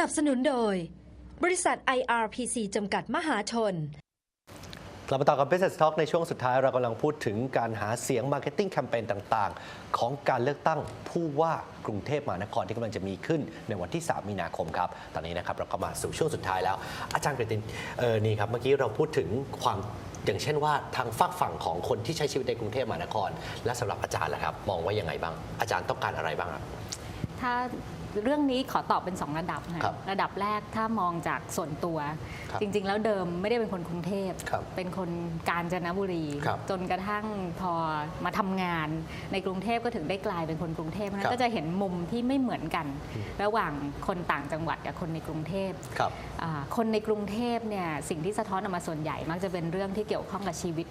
นับสนุนโดย บริษัท IRPC จำกัดมหาชน กลับมาต่อกับ Business Talk ในช่วงสุดท้ายเรากำลังพูดถึงการหาเสียง Marketing แคมเปญต่าง ๆ ของการเลือกตั้งผู้ว่ากรุงเทพมหานครที่กำลังจะมีขึ้นในวันที่ 3 มีนาคมครับ ตอนนี้นะครับเราก็มาสู่ช่วงสุดท้ายแล้ว อาจารย์กฤตินเออนี่ครับเมื่อกี้เราพูดถึงความอย่างเช่นว่าทางฝักฝั่งของคนที่ใช้ชีวิตในกรุงเทพมหานคร และสำหรับอาจารย์ล่ะครับ มองว่ายังไงบ้าง อาจารย์ต้องการอะไรบ้างครับถ้า เรื่องนี้ขอตอบเป็น 2 ระดับนะครับระดับแรกถ้ามองจากส่วนตัว ครับจริง ๆ แล้วเดิมไม่ได้เป็นคนกรุงเทพ ครับเป็นคนกาญจนบุรี ครับจนกระทั่งพอมาทำงานในกรุงเทพก็ถึงได้กลายเป็นคนกรุงเทพเพราะฉะครันั้นบ ก็จะเห็นมุมที่ไม่เหมือนกัน ระหว่างคนต่างจังหวัดกับคนในกรุงเทพ ครับ อ่าคนในกรุงเทพเนี่ยสิ่งที่สะท้อนออกมาส่วนใหญ่มักจะเป็นเรื่องที่เกี่ยวข้องกับชีวิต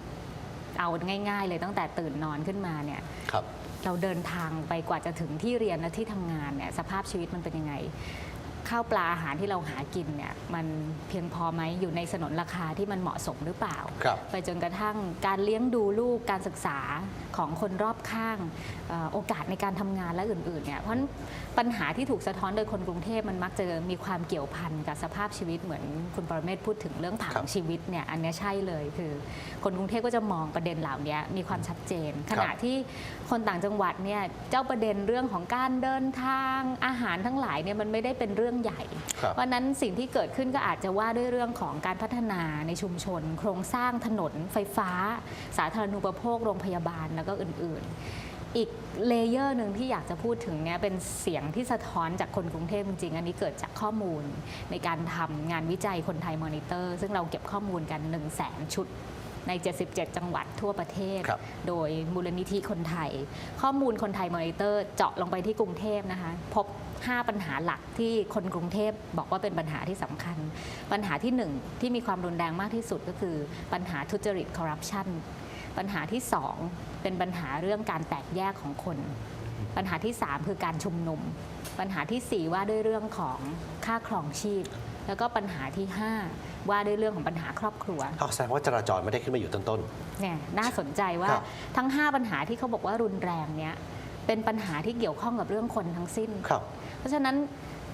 เอาง่าย ๆ เลยตั้งแต่ตื่นนอนขึ้นมาเนี่ยครับ เราเดินทางไปกว่าจะถึงที่เรียนและที่ทำงานเนี่ยสภาพชีวิตมันเป็นยังไง ข้าวปลาอาหารที่เราหากินเนี่ยมันเพียงพอไหมอยู่ในสนนราคาที่มันเหมาะสมหรือเปล่า ครับไปจนกระทั่งการเลี้ยงดูลูกการศึกษาของคนรอบข้างเอ่อโอกาสในการทำงานและอื่นๆเนี่ยเพราะฉะนั้นปัญหาที่ถูกสะท้อนโดยคนกรุงเทพมันมักจะมีความเกี่ยวพันกับสภาพชีวิตเหมือนคุณปรเมศพูดถึงเรื่องผังครับ ชีวิตเนี่ยอันเนี้ยใช่เลยคือ คนกรุงเทพก็จะมองประเด็นเหล่านี้มีความชัดเจน ขณะที่คนต่างจังหวัดเนี่ยเจ้าประเด็นเรื่องของการเดินทางอาหารทั้งหลายเนี่ยมันไม่ได้เป็นเรื่องใหญ่ครับเพราะฉะนั้นสิ่งที่เกิดขึ้นก็อาจจะว่าด้วยเรื่องของการพัฒนาในชุมชน โครงสร้างถนนไฟฟ้า สาธารณูปโภคโรงพยาบาลแล้วก็อื่นๆ อีกเลเยอร์หนึ่งที่อยากจะพูดถึงเนี่ยเป็นเสียงที่สะท้อนจากคนกรุงเทพจริงๆ อันนี้เกิดจากข้อมูลในการทำงานวิจัยคนไทยมอนิเตอร์ ซึ่งเราเก็บข้อมูลกัน 1 0 0 0 0แสนชุดใน 77 จังหวัดทั่วประเทศครับโดยมูลนิธิคนไทย ข้อมูลคนไทยมอนิเตอร์เจาะลงไปที่กรุงเทพนะคะ พบ 5 ปัญหาหลักที่คนกรุงเทพบอกว่าเป็นปัญหาที่สำคัญ ปัญหาที่ 1 ที่มีความรุนแรงมากที่สุดก็คือ ปัญหาทุจริตคอร์รัปชันปัญหาที่ 2 เป็นปัญหาเรื่องการแตกแยกของคน ปัญหาที่ 3 คือการชุมนุม ปัญหาทีสี่4 ว่าด้วยเรื่องของค่าครองชีพ แล้วก็ปัญหาที่ 5 ว่าด้วยเรื่องของปัญหาครอบครัวเอาแสดงว่าจราจรไม่ได้ขึ้นมาอยู่ต้นเนี่ยน่าสนใจว่าครับทั้ง 5 ปัญหาที่เขาบอกว่ารุนแรงเนี้ยเป็นปัญหาที่เกี่ยวข้องกับเรื่องคนทั้งสิ้นๆค รับเพราะฉะนั้น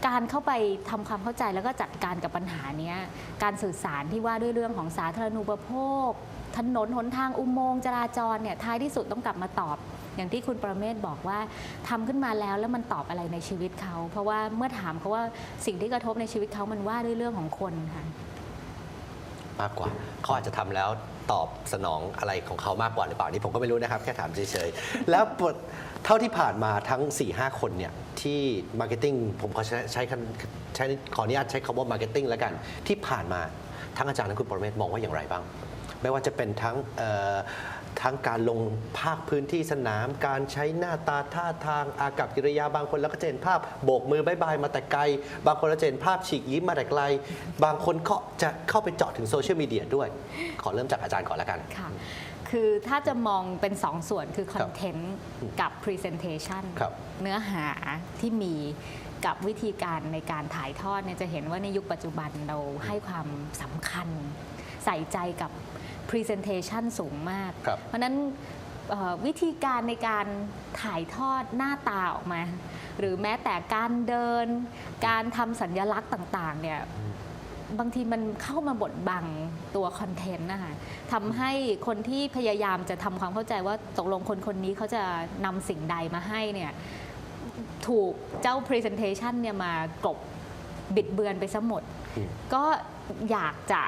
การเข้าไปทำความเข้าใจแล้วก็จัดการกับปัญหานี้การสื่อสารที่ว่าด้วยเรื่องของสาธารณูปโภค ถนนหนทางอุโมงค์จราจรเนี่ยท้ายที่สุดต้องกลับมาตอบ อย่างที่คุณประเมศบอกว่าทำขึ้นมาแล้วแล้วมันตอบอะไรในชีวิตเขา เพราะว่าเมื่อถามเขาว่าสิ่งที่กระทบในชีวิตเขามันว่าด้วยเรื่องของคนค่ะมากกว่าเขาอาจจะทำแล้ว ตอบสนองอะไรของเขามากกว่าหรือเปล่านี่ผมก็ไม่รู้นะครับ แค่ถามเฉยๆ แล้วเท่าที่ผ่านมาทั้ง 4-5 คนเนี่ยที่มาร์เก็ตติ้งผมขอใช้ใช้คำใช้ขออนุญาตใช้คำว่ามาร์เก็ตติ้งแล้วกัน ที่ผ่านมาทั้งอาจารย์และคุณปรเมศมองว่าอย่างไรบ้าง ไม่ว่าจะเป็นทั้ง ทั้งการลงภาคพื้นที่สนาม การใช้หน้าตาท่าทางอากับกิริยาบางคนแล้วก็จะเห็นภาพโบกมือบายบายมาแต่ไกล บางคนเราจะเห็นภาพฉีกยิ้มมาแต่ไกล บางคนก็จะเข้าไปเจาะถึงโซเชียลมีเดียด้วย ขอเริ่มจากอาจารย์ก่อนแล้วกันค่ะคือถ้าจะมองเป็นสองส่วนคือคอนเทนต์กับ Presentation ครับเนื้อหาที่มีกับวิธีการในการถ่ายทอดเนี่ยจะเห็นว่าในยุคปัจจุบันเราให้ความสำคัญใส่ใจกับ Presentation สูงมาก ครับ เพราะฉะนั้นเอ่อวิธีการในการถ่ายทอดหน้าตาออกมา หรือแม้แต่การเดิน การทำสัญลักษณ์ต่างๆเนี่ย บางทีมันเข้ามาบดบังตัวคอนเทนต์นะคะทำให้คนที่พยายามจะทำความเข้าใจว่าตกลงคนคนนี้เขาจะนำสิ่งใดมาให้เนี่ยถูกเจ้า Presentation เนี่ยมากลบบิดเบือนไปซะหมด อืม ก็อยากจะ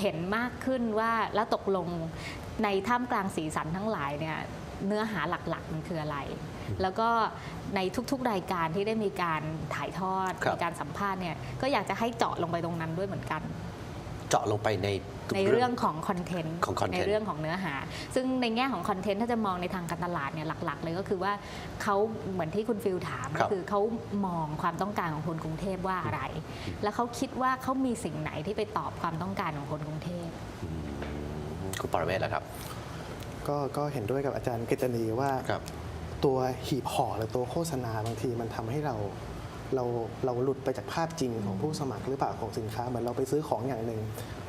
เห็นมากขึ้นว่าแล้วตกลงในท่ามกลางสีสันทั้งหลายเนี่ยเนื้อหาหลักๆมันคืออะไร แล้วก็ในทุกๆรายการที่ได้มีการถ่ายทอดครับมีการสัมภาษณ์เนี่ยก็อยากจะให้เจาะลงไปตรงนั้นด้วยเหมือนกัน เจาะลงไปในทุก ในเรื่องของคอนเทนต์ของ content ในเรื่องของเนื้อหา ซึ่งในแง่ของคอนเทนต์ถ้าจะมองในทางการตลาดเนี่ยหลัก ๆ เลยก็คือว่าเขาเหมือนที่คุณฟิลถามครัก็บคือเขามองความต้องการของคนกรุงเทพว่าอะไร แล้วเขาคิดว่าเขามีสิ่งไหนที่ไปตอบความต้องการของคนกรุงเทพ คุณปรเมศแล้วครับ ก็ก็เห็นด้วยกับอาจารย์กฤษณีว่าครับตัวหีบห่อหรือตัวโฆษณาบางทีมันทำให้เรา เราเราหลุดไปจากภาพจริงของผู้สมัครหรือเปล่าของสินค้าเหมือนเราไปซื้อของอย่างหนึ่ง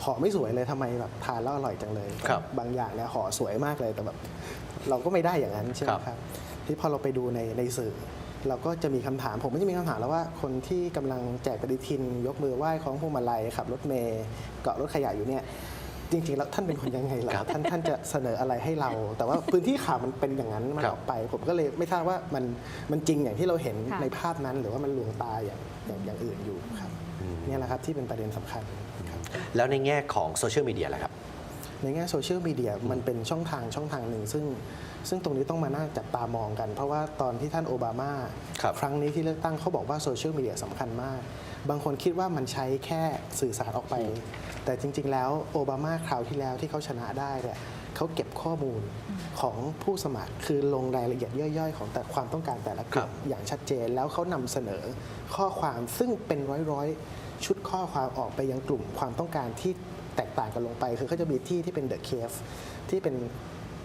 ห่อไม่สวยเลยทำไมแบบทานแล้วอร่อยจังเลยครับบางอย่างเนี่ยห่อสวยมากเลยแต่แบบเราก็ไม่ได้อย่างนั้นใช่ไหมครับครับที่พอเราไปดูในในสื่อ เราก็จะมีคำถาม ผมก็จะมีคำถามแล้วว่าคนที่กำลังแจกปฏิทิน ยกมือไหว้ของพวงมาลัยขับรถเมย์เกาะรถขยะอยู่เนี่ย จริงๆแล้วท่านเป็นคนยังไงล่ะครับท่านท่านจะเสนออะไรให้เรา แต่ว่าพื้นที่ข่าวมันเป็นอย่างนั้นมันครับออกไป ผมก็เลยไม่ทราบว่ามันมันจริงอย่างที่เราเห็นค่ะในภาพนั้น หรือว่ามันลวงตาอย่างอย่างอย่างอื่นอยู่ครับเนี่ยแหละครับที่เป็นประเด็นสำคัญครับแล้วในแง่ของโซเชียลมีเดียล่ะครับในแง่โซเชียลมีเดียมันเป็นช่องทางช่องทางหนึ่ง ซึ่งซึ่งตรงนี้ต้องมาน่าจับตามองกัน เพราะว่าตอนที่ท่านโอบามาครับครั้งนี้ที่เลือกตั้งเขาบอกว่าโซเชียลมีเดียสำคัญมาก บางคนคิดว่ามันใช้แค่สื่อสารออกไป แต่จริง ๆ แล้วโอบามาคราวที่แล้วที่เขาชนะได้เนี่ยเขาเก็บข้อมูลของผู้สมัครคือลงรายละเอียดย่อยๆ ของแต่ความต้องการแต่ละกลุ่มอย่างชัดเจนแล้วเขานำเสนอข้อความซึ่งเป็นร้อยๆ ชุดข้อความออกไปยังกลุ่มความต้องการที่แตกต่างกันลงไป คือเขาจะมีที่ที่เป็นเดอะเคฟที่เป็น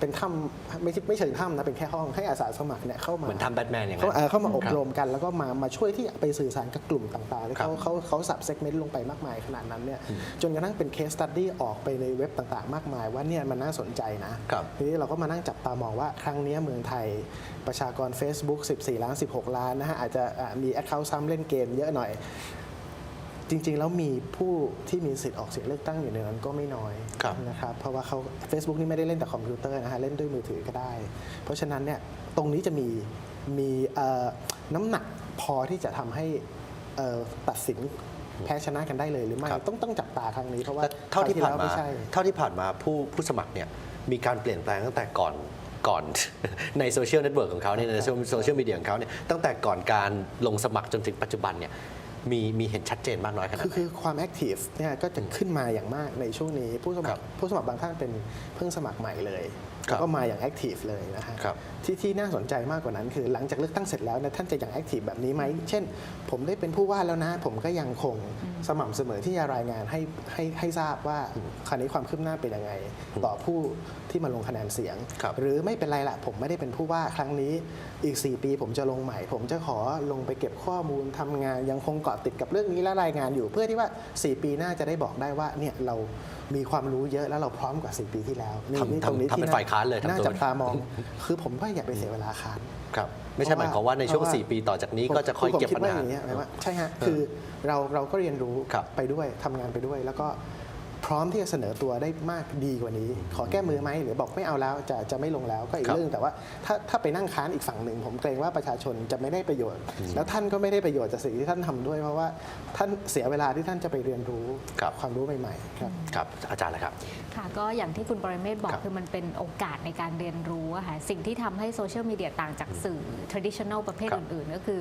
เป็นถ้ำไม่ใช่ไม่เชิงถ้ำนะเป็นแค่ห้องให้อาสาสมัครเนี่ยเข้ามาเหมือนทำแบทแมนอย่างเขานั้น เอ่อเข้ามาอบครับรมกันแล้วก็มามาช่วยที่ไปสื่อสารกับกลุ่มต่างๆที่เขาครับเขาเขาสับเซกเมนต์ลงไปมากมายขนาดนั้นเนี่ยจนกระทั่งเป็นเคสตัดดี้ออกไปในเว็บต่างๆ มากมาย ว่าเนี่ยมันน่าสนใจนะครับ ทีนี้เราก็มานั่งจับตามองว่าครั้งเนี้ยเมืองไทยประชากร Facebook 14 ล้าน 16 ล้านนะฮะอาจจะอะมีแอคเคาท์ซ้ำเล่นเกมเยอะหน่อย จริง ๆ แล้วมีผู้ที่มีสิทธิ์ออกเสียงเลือกตั้งอยู่ในนั้นก็ไม่น้อยครับ นะครับเพราะว่าเขา Facebook นี่ไม่ได้เล่นแต่คอมพิวเตอร์นะฮะเล่นด้วยมือถือก็ได้ เพราะฉะนั้นเนี่ยตรงนี้จะมีมีเอ่อน้ำหนักพอที่จะทำให้เอ่อตัดสินแพ้ชนะกันได้เลยหรือไม่ครับ ต้องต้องจับตาครั้งนี้เพราะว่าแต่เท่าที่ครผ่านแล้วมา ไม่ใช่ เท่าที่ผ่านมาผู้ผู้สมัครเนี่ยมีการเปลี่ยนแปลงตั้งแต่ก่อนก่อน ในโซเชียลเน็ตเวิร์กของเขาเนี่ยในโซเชียลมีเดียของเขาเนี่ยตั้งแต่ก่อนการลงสมัครจนถึงปัจจุบันเนี่ย มีมีเห็นชัดเจนมากน้อยขนาดคือไหน คือความแอคทีฟเนี่ยก็จะขึ้นมาอย่างมากในช่วงนี้ ผู้สมัครัครบผู้สมัครบางท่านเป็นเพิ่งสมัครใหม่เลยครับแล้ว ก็มาอย่างแอคทีฟเลยนะฮะครับที่ที่น่าสนใจมากกว่านั้นคือหลังจากเลือกตั้งเสร็จแล้วเนี่ยท่านจะยังแอคทีฟแบบนี้ไหมเช่น ผมได้เป็นผู้ว่าแล้วนะ ผมก็ยังคงสม่ำเสมอที่จะรายงานให้ให้ให้ทราบว่าคราวนี้ความคืบหน้าเป็นยังไง ต่อผู้ที่มาลงคะแนนเสียงครับหรือไม่เป็นไรละผมไม่ได้เป็นผู้ว่าครั้งนี้อีก 4 ปี ผมจะลงใหม่ ผมจะขอลงไปเก็บข้อมูลทำงาน ยังคงเกาะติดกับเรื่องนี้และรายงานอยู่เพื่อที่ว่า 4 ปีหน้าจะได้บอกได้ว่าเนี่ยเรา มีความรู้เยอะแล้วเราพร้อมกว่า 4 ปีที่แล้วนี่ทำนี่ตรงนี้ทำทำเป็นที่ฝ่ายค้านเลยทำน่าตัวจับตามอง คือผมก็อย่าไปเสียเวลาค้าน ครับไม่ใช่หมายความว่าในช่วง เพราะว่า 4 ปีต่อจากนี้ก็จะคอยเก็บผมปัญว่าหาอย่างนี้ยหมายว่าใช่ฮะ คือเราเราก็เรียนรู้ครับไปด้วยทำงานไปด้วย แล้วก็ พร้อมที่จะเสนอตัวได้มากดีกว่านี้ ขอแก้มือไหมหรือบอกไม่เอาแล้วจะจะไม่ลงแล้วก็อีกครับเรื่องแต่ว่าถ้าถ้าไปนั่งค้านอีกฝั่งหนึ่งผมเกรงว่าประชาชนจะไม่ได้ประโยชน์ แล้วท่านก็ไม่ได้ประโยชน์จากสิ่งที่ท่านทำด้วย เพราะว่าท่านเสียเวลาที่ท่านจะไปเรียนรู้ครับความรู้ใหม่ๆครับครับอาจารย์ละครับค่ะก็อย่างที่คุณปรเมศบอคกรับคือมันเป็นโอกาสในการเรียนรู้อะค่ะสิ่งที่ทำให้โซเชียลมีเดียต่างจากสื่อ traditional ประเภทครับอื่น ๆ ก็คือ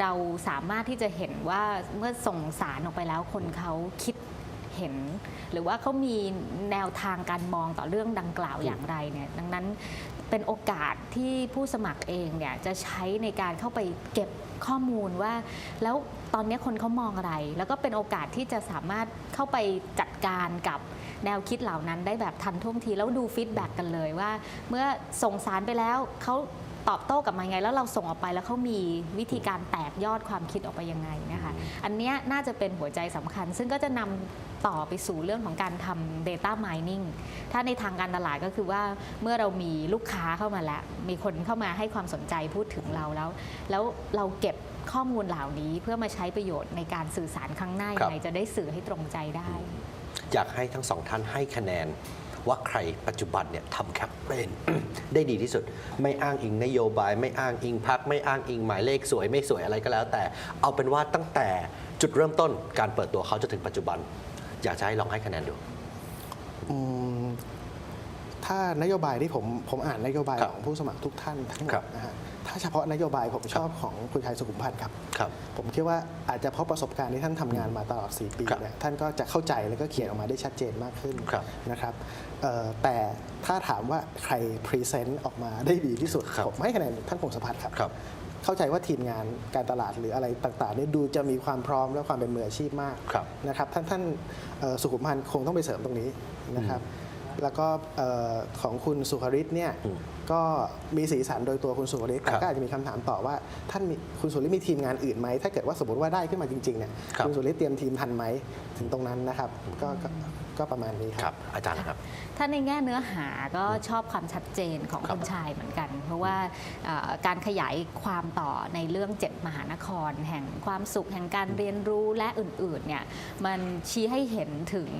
เราสามารถที่จะเห็นว่าเมื่อส่งสารออกไปแล้วคนเขาคิด เห็น หรือว่าเขามีแนวทางการมองต่อเรื่องดังกล่าวอย่างไรเนี่ยดังนั้นเป็นโอกาสที่ผู้สมัครเองเนี่ยจะใช้ในการเข้าไปเก็บข้อมูลว่า แล้วตอนนี้คนเขามองอะไร แล้วก็เป็นโอกาสที่จะสามารถเข้าไปจัดการกับแนวคิดเหล่านั้นได้แบบทันท่วงทีแล้วดูฟีดแบ็กกันเลยว่า เมื่อส่งสารไปแล้วเขา ตอบโต้กลับมายังไง แล้วเราส่งออกไปแล้วเขามีวิธีการแตกยอดความคิดออกไปยังไงนะคะอันเนี้ยน่าจะเป็นหัวใจสำคัญ ซึ่งก็จะนำต่อไปสู่เรื่องของการทำ data mining ถ้าในทางการตลาดก็คือว่าเมื่อเรามีลูกค้าเข้ามาแล้ว มีคนเข้ามาให้ความสนใจพูดถึงเราแล้ว แล้วเราเก็บข้อมูลเหล่านี้เพื่อมาใช้ประโยชน์ในการสื่อสารครั้งหน้าครัยับงไงจะได้สื่อให้ตรงใจได้ อยากให้ทั้งสองท่านให้คะแนน ว่าใครปัจจุบันเนี่ยทำแคมเปญได้ดีที่สุด ไม่อ้างอิงนโยบาย ไม่อ้างอิงพักไม่อ้างอิงหมายเลขสวย ไม่สวยอะไรก็แล้ว แต่เอาเป็นว่าตั้งแต่จุดเริ่มต้นการเปิดตัวเขาจนถึงปัจจุบัน อยากจะให้ลองให้คะแนนดู อืม ถ้านโยบายที่ผมผมอ่านนโยบายครับของผู้สมัครทุกท่านทั้งหมครัดบนะฮะถ้าเฉพาะนโยบายผมชอบของคุณชัยสุขุมพันธ์ครับครับผมคิดว่าอาจจะเพราะประสบการณ์ที่ท่านทำงานมาตลอด 4 ปีครับเนี่ยท่านก็จะเข้าใจแล้วก็เขียนออกมาได้ชัดเจนมากขึ้นครับนะครับเอ่อแต่ถ้าถามว่าใครพรีเซนต์ออกมาได้ดีที่สุด ครับผมให้คะแนนท่านพงศพัฒน์ครับ ครับ เข้าใจว่าทีมงานการตลาดหรืออะไรต่างๆเนี่ยดูจะมีความพร้อมและความเป็นมืออาชีพมาก ครับ นะครับท่านท่านเอ่อสุขุมพันธ์คงต้องไปเสริมตรงนี้นะครับ แล้วก็เอ่อของคุณสุขริตเนี่ยอืมก็มีสีสันโดยตัวคุณสุขริตแต่ครับก็อาจจะมีคำถามต่อว่าท่านมีคุณสุริตมีทีมงานอื่นไหมถ้าเกิดว่าสมมติว่าได้ขึ้นมาจริงๆเนี่ยครับณสุริตเตรียมทีมทันไหมถึงตรงนั้นนะครับก็ ก็ก็ก็ประมาณนี้คครัรับ บ อาจารย์นะครับ ถ้าในแง่เนื้อหาก็ชอบความชัดเจนของครับคุณชายเหมือนกัน เพราะว่าเอ่อการขยายความต่อในเรื่องเจ็ดมหานคร แห่งความสุขแห่งการเรียนรู้และอื่นๆเนี่ยมันชี้ให้เห็นถึง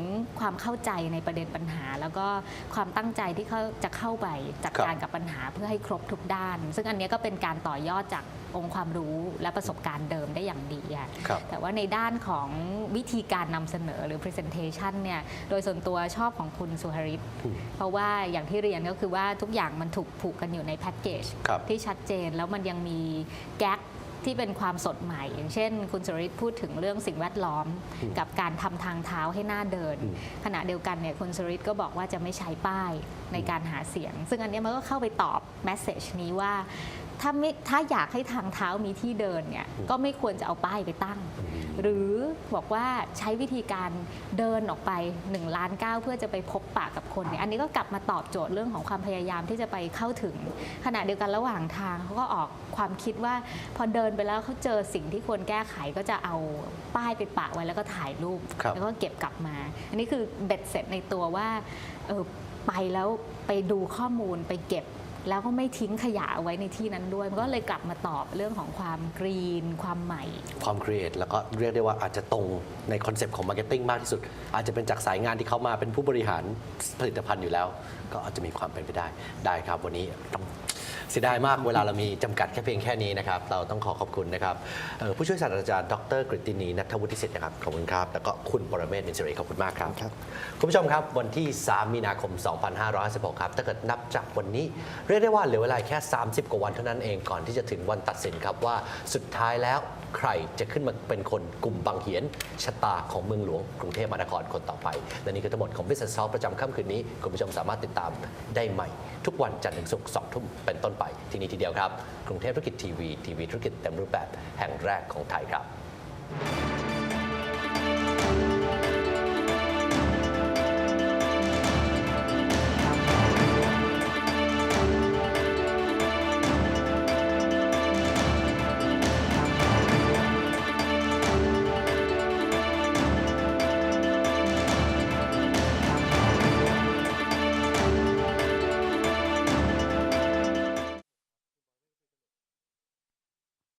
ความเข้าใจในประเด็นปัญหา แล้วก็ความตั้งใจที่เขาจะเข้าไปจัดครับ การกับปัญหาเพื่อให้ครบทุกด้าน ซึ่งอันเนี้ยก็เป็นการต่อยอดจากองค์ความรู้และประสบการณ์เดิมได้อย่างดีค่ะ ครับ แต่ว่าในด้านของวิธีการนำเสนอหรือ presentation เนี่ยโดยส่วนตัวชอบของคุณสุหริตอืมเพราะว่าอย่างที่เรียนก็คือว่าทุกอย่างมันถูกผูกกันอยู่ในแพ็กเกจครับที่ชัดเจนแล้วมันยังมีแก๊กที่เป็นความสดใหม่ อย่างเช่น คุณสุริตพูดถึงเรื่องสิ่งแวดล้อม กับการทำทางเท้าให้หน่าเดินอืมขณะเดียวกันเนี่ยคุณสุริตก็บอกว่าจะไม่ใช้ป้ายในการหาเสียง ซึ่งอันเนี้ยมันก็เข้าไปตอบแมสเซจนี้ว่าถ้าไม่ถ้าอยากให้ทางเท้ามีที่เดินเนี่ยก็ไม่ควรจะเอาป้ายไปตั้ง หรือบอกว่าใช้วิธีการเดินออกไป1ล้านเก้าเพื่อจะไปพบปะกับคนเนี่ยอันนี้ก็กลับมาตอบโจทย์เรื่องของความพยายามที่จะไปเข้าถึง ขณะเดียวกันระหว่างทางเขาก็ออกความคิดว่า พอเดินไปแล้วเขาเจอสิ่งที่ควรแก้ไขก็จะเอาป้ายไปปะไว้แล้วก็ถ่ายรูปครับแล้วก็เก็บกลับมา อันนี้คือเบ็ดเสร็จในตัวว่าเออไปแล้วไปดูข้อมูลไปเก็บ แล้วก็ไม่ทิ้งขยะเอาไว้ในที่นั้นด้วย มันก็เลยกลับมาตอบเรื่องของความกรีน ความใหม่ ความครีเอทแล้วก็เรียกได้ว่าอาจจะตรงในคอนเซปต์ของมาร์เก็ตติ้งมากที่สุด อาจจะเป็นจากสายงานที่เขามาเป็นผู้บริหารผลิตภัณฑ์อยู่แล้ว ก็อาจจะมีความเป็นไปได้ได้ครับ วันนี้ต้อง เสียดายมากเวลาเรามีจำกัดแค่เพียงแค่นี้นะครับ เราต้องขอขอบคุณนะครับเอ่อผู้ช่วยศาสตราจารย์ดรกฤตินีนัทวุฒิสิทธิ์นะครับขอบคุณครับ แล้วก็คุณปรเมศนินสิริขอบคุณมากครับ ครับ คุณผู้ชมครับวันที่ 3 มีนาคม 2556ครับ ถ้าเกิดนับจากวันนี้ เรียกได้ว่าเหลือเวลาแค่ 30 กว่าวันเท่านั้นเองก่อนที่จะถึงวันตัดสินครับว่าสุดท้ายแล้วใครจะขึ้นมาเป็นคนกลุ่มบางเหียนชะตาของเมืองหลวงกรุงเทพมหานครคนต่อไป และนี่คือทั้งหมดของ Business Talk ประจำค่ำคืนนี้ คุณผู้ชมสามารถติดตามได้ใหม่ ทุกวันจันทร์ถึงศุกร์สองทุ่มเป็นต้นไปที่นี่ทีเดียวครับ กรุงเทพธุรกิจทีวี ทีวีธุรกิจเต็มรูปแบบแห่งแรกของไทยครับ